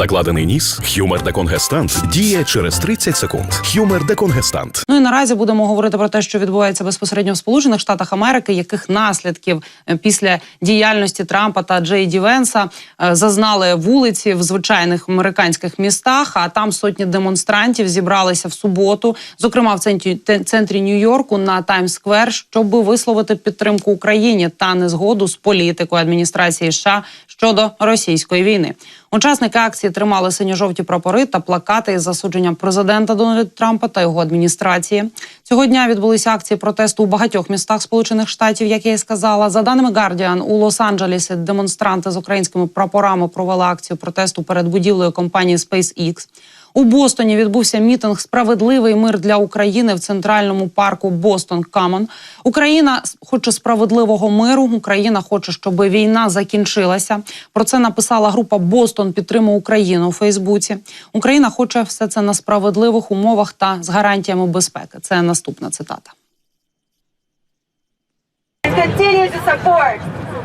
Закладений ніс, хюмер деконгестант діє через 30 секунд. Хюмер деконгестант. Ну і наразі будемо говорити про те, що відбувається безпосередньо в Сполучених Штатах Америки, яких наслідків е, після діяльності Трампа та Джей Ді Венса е, зазнали вулиці в звичайних американських містах. А там сотні демонстрантів зібралися в суботу, зокрема в центрі центрі Нью-Йорку на Таймс-сквер, щоб висловити підтримку Україні та незгоду з політикою адміністрації США щодо російської війни. Учасники акції тримали синьо-жовті прапори та плакати із засудженням президента Дональда Трампа та його адміністрації. Цього дня відбулися акції протесту у багатьох містах Сполучених Штатів, як я і сказала. За даними Guardian, у Лос-Анджелесі демонстранти з українськими прапорами провели акцію протесту перед будівлею компанії SpaceX. У Бостоні відбувся мітинг Справедливий мир для України в центральному парку Бостон Камон. Україна хоче справедливого миру. Україна хоче, щоб війна закінчилася. Про це написала група Бостон підтримує Україну у Фейсбуці. Україна хоче все це на справедливих умовах та з гарантіями безпеки. Це наступна цитата.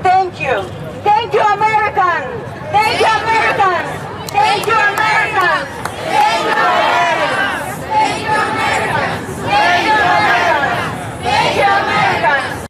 Thank you. Thank you, Americans. Thank you, Americans. Thank you, Americans. Thank you, Americans. Thank you, Americans. Thank you, Americans. Thank you, Americans.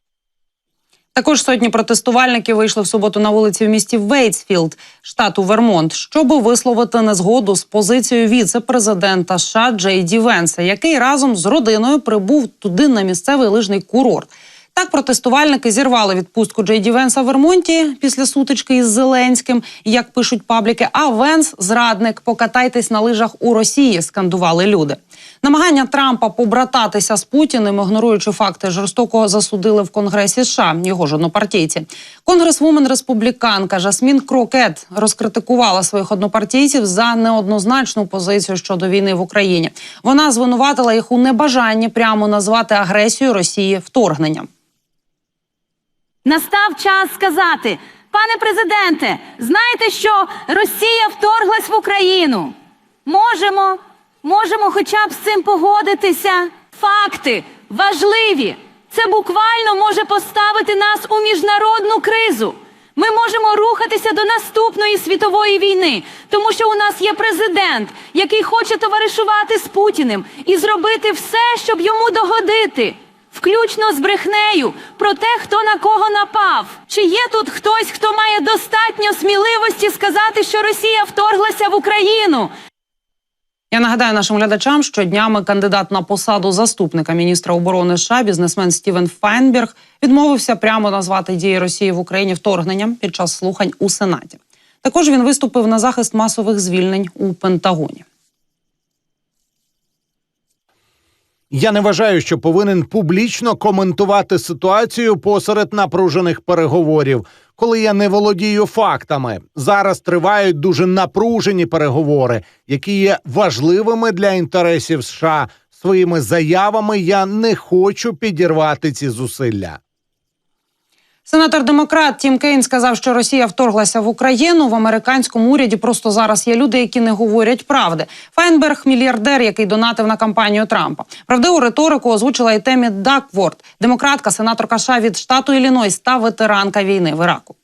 Також сотні протестувальників вийшли в суботу на вулиці в місті Вейтсфілд, штату Вермонт, щоб висловити незгоду з позицією віце-президента США Джей Ді Венса, який разом з родиною прибув туди на місцевий лижний курорт. Так протестувальники зірвали відпустку Джей Ді Венса в Вермонті після сутички із Зеленським, як пишуть пабліки. А Венс, зрадник, покатайтесь на лижах у Росії, скандували люди. Намагання Трампа побрататися з Путіним, ігноруючи факти, жорстоко засудили в Конгресі США його ж однопартійці. Конгресвумен республіканка Жасмін Крокет розкритикувала своїх однопартійців за неоднозначну позицію щодо війни в Україні. Вона звинуватила їх у небажанні прямо назвати агресію Росії вторгненням. Настав час сказати, пане президенте, знаєте, що Росія вторглась в Україну? Можемо, можемо хоча б з цим погодитися. Факти важливі. Це буквально може поставити нас у міжнародну кризу. Ми можемо рухатися до наступної світової війни, тому що у нас є президент, який хоче товаришувати з Путіним і зробити все, щоб йому догодити включно з брехнею про те, хто на кого напав. Чи є тут хтось, хто має достатньо сміливості сказати, що Росія вторглася в Україну? Я нагадаю нашим глядачам, що днями кандидат на посаду заступника міністра оборони США, бізнесмен Стівен Файнберг, відмовився прямо назвати дії Росії в Україні вторгненням під час слухань у Сенаті. Також він виступив на захист масових звільнень у Пентагоні. Я не вважаю, що повинен публічно коментувати ситуацію посеред напружених переговорів, коли я не володію фактами. Зараз тривають дуже напружені переговори, які є важливими для інтересів США. Своїми заявами я не хочу підірвати ці зусилля. Сенатор демократ Тім Кейн сказав, що Росія вторглася в Україну. В американському уряді просто зараз є люди, які не говорять правди. Файнберг мільярдер, який донатив на кампанію Трампа. Правдиву риторику озвучила і Темі Дакворд, демократка, сенаторка США від штату Іллінойс та ветеранка війни в Іраку.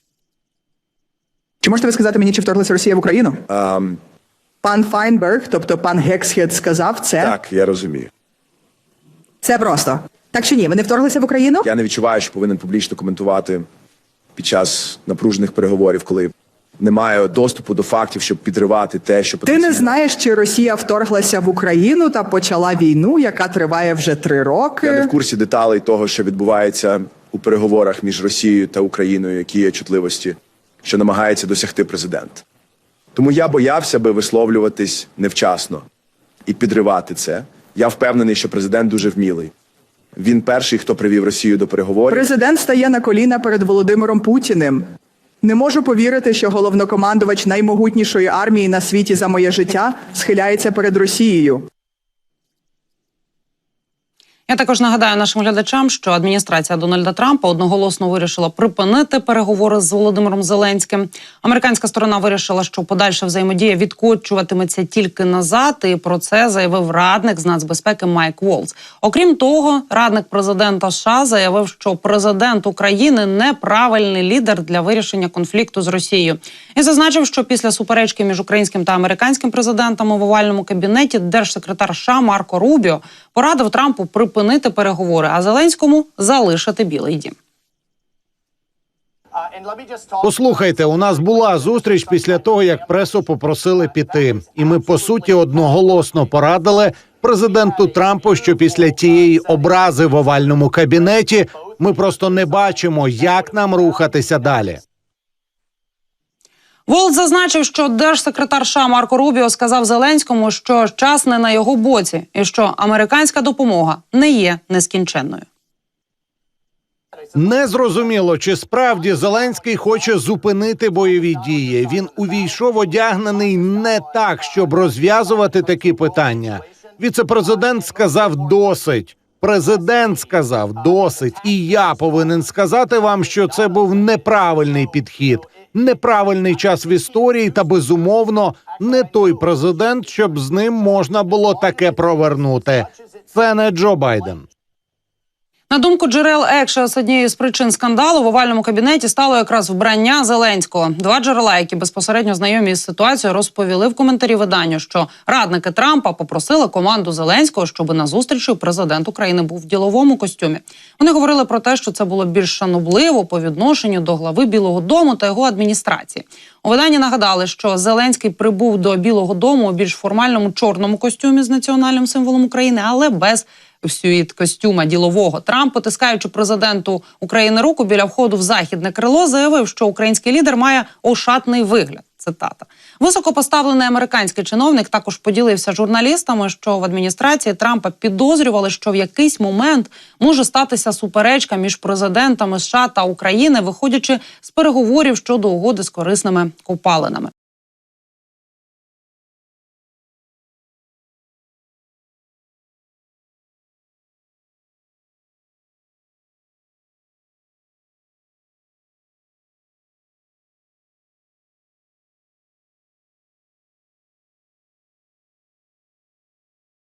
Чи можете ви сказати мені, чи вторглася Росія в Україну? Ем, Пан Файнберг, тобто пан Гексхед, сказав це. так, я розумію. Це просто. Так чи ні? Вони вторглися в Україну? Я не відчуваю, що повинен публічно коментувати під час напружених переговорів, коли немає доступу до фактів, щоб підривати те, що Ти не знаєш, чи Росія вторглася в Україну та почала війну, яка триває вже три роки. Я не в курсі деталей того, що відбувається у переговорах між Росією та Україною, які є чутливості, що намагається досягти президент. Тому я боявся би висловлюватись невчасно і підривати це. Я впевнений, що президент дуже вмілий. Він перший, хто привів Росію до переговорів. Президент стає на коліна перед Володимиром Путіним. Не можу повірити, що головнокомандувач наймогутнішої армії на світі за моє життя схиляється перед Росією. Я також нагадаю нашим глядачам, що адміністрація Дональда Трампа одноголосно вирішила припинити переговори з Володимиром Зеленським. Американська сторона вирішила, що подальша взаємодія відкочуватиметься тільки назад. І про це заявив радник з нацбезпеки Майк Волц. Окрім того, радник президента США заявив, що президент України неправильний лідер для вирішення конфлікту з Росією, і зазначив, що після суперечки між українським та американським президентами в овальному кабінеті держсекретар США Марко Рубіо порадив Трампу припинити переговори, а Зеленському залишити Білий Дім. Послухайте, у нас була зустріч після того, як пресу попросили піти, і ми по суті одноголосно порадили президенту Трампу, що після тієї образи в овальному кабінеті ми просто не бачимо, як нам рухатися далі. Волт зазначив, що держсекретар США Марко Рубіо сказав Зеленському, що час не на його боці, і що американська допомога не є нескінченною. Незрозуміло, чи справді Зеленський хоче зупинити бойові дії. Він увійшов одягнений не так, щоб розв'язувати такі питання. Віцепрезидент сказав досить. Президент сказав досить, і я повинен сказати вам, що це був неправильний підхід, неправильний час в історії, та безумовно не той президент, щоб з ним можна було таке провернути. Це не Джо Байден. На думку джерел Екшес, однією з причин скандалу в овальному кабінеті стало якраз вбрання Зеленського. Два джерела, які безпосередньо знайомі з ситуацією, розповіли в коментарі виданню, що радники Трампа попросили команду Зеленського, щоб на зустрічі президент України був в діловому костюмі. Вони говорили про те, що це було більш шанобливо по відношенню до глави Білого Дому та його адміністрації. У виданні нагадали, що Зеленський прибув до Білого Дому у більш формальному чорному костюмі з національним символом України, але без сюїт костюма ділового. Трамп, потискаючи президенту України руку біля входу в західне крило, заявив, що український лідер має ошатний вигляд. Цитата високопоставлений американський чиновник також поділився журналістами, що в адміністрації Трампа підозрювали, що в якийсь момент може статися суперечка між президентами США та України, виходячи з переговорів щодо угоди з корисними копалинами.